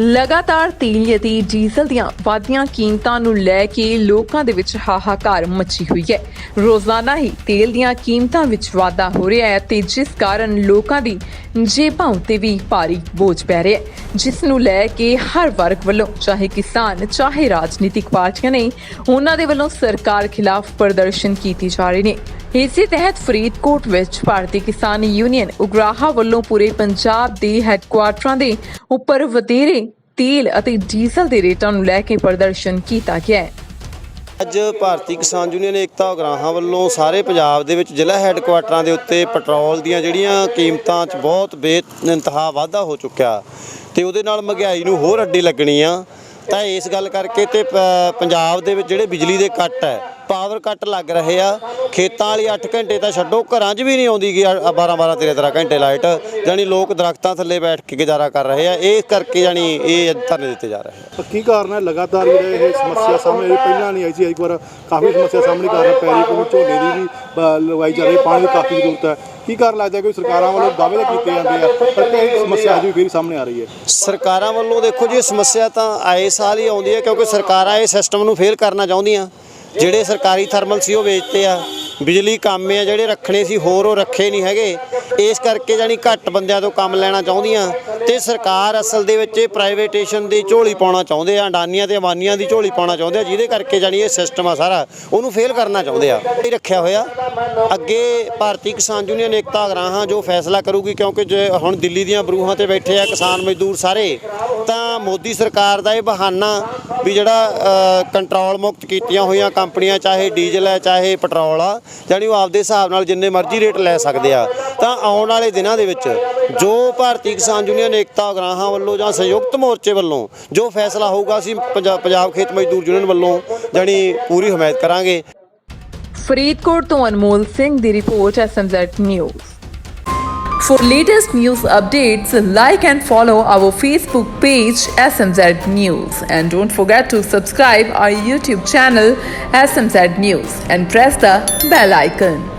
ਲਗਾਤਾਰ ਤੇਲ ਅਤੇ ਡੀਜ਼ਲ ਦੀਆਂ ਵਾਧੀਆਂ ਕੀਮਤਾਂ ਨੂੰ ਲੈ ਕੇ ਲੋਕਾਂ ਦੇ ਵਿੱਚ ਹਾਹਾਕਾਰ ਮਚੀ ਹੋਈ ਹੈ। ਰੋਜ਼ਾਨਾ ਹੀ ਤੇਲ ਦੀਆਂ ਕੀਮਤਾਂ ਵਿੱਚ ਵਾਧਾ ਹੋ ਰਿਹਾ ਹੈ ਤੇ ਜਿਸ ਕਾਰਨ ਲੋਕਾਂ ਦੀ ਜੇਬਾਂ ਉੱਤੇ ਵੀ ਭਾਰੀ ਬੋਝ ਪੈ ਰਿਹਾ ਹੈ। ਜਿਸ ਨੂੰ ਲੈ ਕੇ ਹਰ ਵਰਗ ਵੱਲੋਂ, ਚਾਹੇ ਕਿਸਾਨ, ਚਾਹੇ ਰਾਜਨੀਤਿਕ ਪਾਰਟੀਆਂ ਨੇ, ਉਹਨਾਂ ਦੇ ਵੱਲੋਂ ਸਰਕਾਰ ਖਿਲਾਫ ਪ੍ਰਦਰਸ਼ਨ ਕੀਤੇ ਜਾ ਰਹੇ ਨੇ। ਇਸੇ ਤਹਿਤ ਫਰੀਦਕੋਟ ਵਿੱਚ ਭਾਰਤੀ ਕਿਸਾਨ ਯੂਨੀਅਨ ਉਗਰਾਹਾ ਵੱਲੋਂ ਪੂਰੇ ਪੰਜਾਬ ਦੇ ਹੈੱਡਕੁਆਰਟਰਾਂ ਦੇ ਉੱਪਰ ਵਧੇਰੇ ਤੇਲ ਅਤੇ ਡੀਜ਼ਲ ਦੇ ਰੇਟਾਂ ਨੂੰ ਲੈ ਕੇ ਪ੍ਰਦਰਸ਼ਨ ਕੀਤਾ ਗਿਆ ਹੈ। ਅੱਜ ਭਾਰਤੀ ਕਿਸਾਨ ਯੂਨੀਅਨ ਏਕਤਾ ਉਗਰਾਹਾਂ ਵੱਲੋਂ ਸਾਰੇ ਪੰਜਾਬ ਦੇ ਵਿੱਚ ਜ਼ਿਲ੍ਹਾ ਹੈੱਡਕੁਆਟਰਾਂ ਦੇ ਉੱਤੇ ਪੈਟਰੋਲ ਦੀਆਂ ਜਿਹੜੀਆਂ ਕੀਮਤਾਂ 'ਚ ਬਹੁਤ ਬੇਇੰਤਹਾ ਵਾਧਾ ਹੋ ਚੁੱਕਿਆ ਤੇ ਉਹਦੇ ਨਾਲ ਮਹਿੰਗਾਈ ਨੂੰ ਹੋਰ ਅੱਡੀ ਲੱਗਣੀ ਆ। ਤਾਂ ਇਸ ਗੱਲ ਕਰਕੇ ਤੇ ਪ- ਪੰਜਾਬ ਦੇ ਵਿੱਚ ਜਿਹੜੇ ਬਿਜਲੀ ਦੇ ਕੱਟ ਹੈ ਪਾਵਰ ਕੱਟ ਲੱਗ ਰਹੇ ਆ। ਖੇਤਾਂ ਵਾਲੀ 8 ਘੰਟੇ ਤਾਂ ਛੱਡੋ ਘਰਾਂ 'ਚ ਵੀ ਨਹੀਂ ਆਉਂਦੀ ਗੀ 12 12 13 13 ਘੰਟੇ ਲਾਈਟ। ਜਾਣੀ ਲੋਕ ਦਰਖਤਾਂ ਥੱਲੇ ਬੈਠ ਕੇ ਗੁਜ਼ਾਰਾ ਕਰ ਰਹੇ ਆ। ਇਹ ਕਰਕੇ ਜਾਣੀ ਇਹ ਧਰਨੇ ਦਿੱਤੇ ਜਾ ਰਹੇ ਆ। ਕੀ ਕਾਰਨ ਹੈ? ਲਗਾਤਾਰ ਇਹ ਸਮੱਸਿਆ ਸਾਹਮਣੇ ਪਹਿਲਾਂ ਨਹੀਂ ਆਈ ਸੀ। ਇੱਕ ਵਾਰ ਕਾਫੀ ਸਮੱਸਿਆ ਸਾਹਮਣੇ ਕਾਰਨ ਪੈ ਰਹੀ ਕਿਉਂਕਿ ਝੋਨੇ ਦੀ ਵੀ ਲਗਾਈ ਜਾ ਰਹੀ ਪਾਣੀ ਦੀ ਕਾਫੀ ਜ਼ਰੂਰਤ ਹੈ। ਕੀ ਕਾਰਨ ਲੱਗਦਾ ਕਿ ਸਰਕਾਰਾਂ ਵੱਲੋਂ ਦਾਅਵੇ ਤਾਂ ਕੀਤੇ ਜਾਂਦੇ ਆ ਪਰ ਇਹ ਸਮੱਸਿਆ ਅਜੇ ਵੀ ਸਾਹਮਣੇ ਆ ਰਹੀ ਹੈ। ਸਰਕਾਰਾਂ ਵੱਲੋਂ ਦੇਖੋ ਜੀ ਸਮੱਸਿਆ ਤਾਂ ਆਏ ਸਾਲ ਹੀ ਆਉਂਦੀ ਹੈ ਕਿਉਂਕਿ ਸਰਕਾਰਾਂ ਇਹ ਸਿਸਟਮ ਨੂੰ ਫੇਲ ਕਰਨਾ ਚਾਹੁੰਦੀਆਂ। ਜਿਹੜੇ ਸਰਕਾਰੀ ਥਰਮਲ ਸੀ ਉਹ ਵੇਚਤੇ ਆ। ਬਿਜਲੀ ਕਾਮੇ ਆ, ਜਿਹੜੇ ਰੱਖਣੇ ਸੀ ਹੋਰ ਉਹ ਰੱਖੇ ਨਹੀਂ ਹੈਗੇ। ਇਸ ਕਰਕੇ ਜਾਨੀ ਘੱਟ ਬੰਦਿਆਂ ਤੋਂ ਕੰਮ ਲੈਣਾ ਚਾਹੁੰਦੀਆਂ। ਤੇ ਸਰਕਾਰ ਅਸਲ ਦੇ ਵਿੱਚ ਇਹ ਪ੍ਰਾਈਵੇਟੇਸ਼ਨ ਦੀ ਝੋਲੀ ਪਾਉਣਾ ਚਾਹੁੰਦੇ ਆ ਅੰਡਾਨੀਆਂ ਤੇ ਅਮਾਨੀਆਂ ਦੀ ਝੋਲੀ ਪਾਉਣਾ ਚਾਹੁੰਦੇ ਆ, ਜਿਹਦੇ ਕਰਕੇ ਜਾਨੀ ਇਹ ਸਿਸਟਮ ਆ ਸਾਰਾ, ਉਹਨੂੰ ਫੇਲ ਕਰਨਾ ਚਾਹੁੰਦੇ ਆ। ਇਹ ਰੱਖਿਆ ਹੋਇਆ। ਅੱਗੇ ਭਾਰਤੀ ਕਿਸਾਨ ਯੂਨੀਅਨ ਏਕਤਾ ਅਗਰਾਹਾਂ ਜੋ ਫੈਸਲਾ ਕਰੂਗੀ, ਕਿਉਂਕਿ ਜੇ ਹੁਣ ਦਿੱਲੀ ਦੀਆਂ ਬਰੂਹਾਂ ਤੇ ਬੈਠੇ ਆ ਕਿਸਾਨ ਮਜ਼ਦੂਰ ਸਾਰੇ, ਤਾਂ ਮੋਦੀ ਸਰਕਾਰ ਦਾ ਇਹ ਬਹਾਨਾ ਵੀ ਜਿਹੜਾ ਕੰਟਰੋਲ ਮੁਕਤ ਕੀਤੀਆਂ ਹੋਈਆਂ ਕੰਪਨੀਆਂ, ਚਾਹੇ ਡੀਜ਼ਲ ਹੈ ਚਾਹੇ ਪੈਟਰੋਲ ਆ, ਜਾਣੀ ਉਹ ਆਪਦੇ ਹਿਸਾਬ ਨਾਲ ਜਿੰਨੇ ਮਰਜ਼ੀ ਰੇਟ ਲੈ ਸਕਦੇ ਆ। ਤਾਂ ਆਉਣ ਵਾਲੇ ਦਿਨਾਂ ਦੇ ਵਿੱਚ ਜੋ ਭਾਰਤੀ ਕਿਸਾਨ ਯੂਨੀਅਨ ਏਕਤਾ ਅਗਰਾਹਾਂ ਵੱਲੋਂ ਜਾਂ ਸੰਯੁਕਤ ਮੋਰਚੇ ਵੱਲੋਂ ਜੋ ਫੈਸਲਾ ਹੋਊਗਾ ਅਸੀਂ ਪੰਜਾਬ ਪੰਜਾਬ ਖੇਤ ਮਜ਼ਦੂਰ ਯੂਨੀਅਨ ਵੱਲੋਂ ਜਾਣੀ ਪੂਰੀ ਹਮਾਇਤ ਕਰਾਂਗੇ ਫਰੀਦਕੋਟ ਤੋਂ ਅਨਮੋਲ ਸਿੰਘ ਦੀ report SMZ news For latest news updates, like and follow our Facebook page SMZ News and don't forget to subscribe our YouTube channel SMZ News and press the bell icon.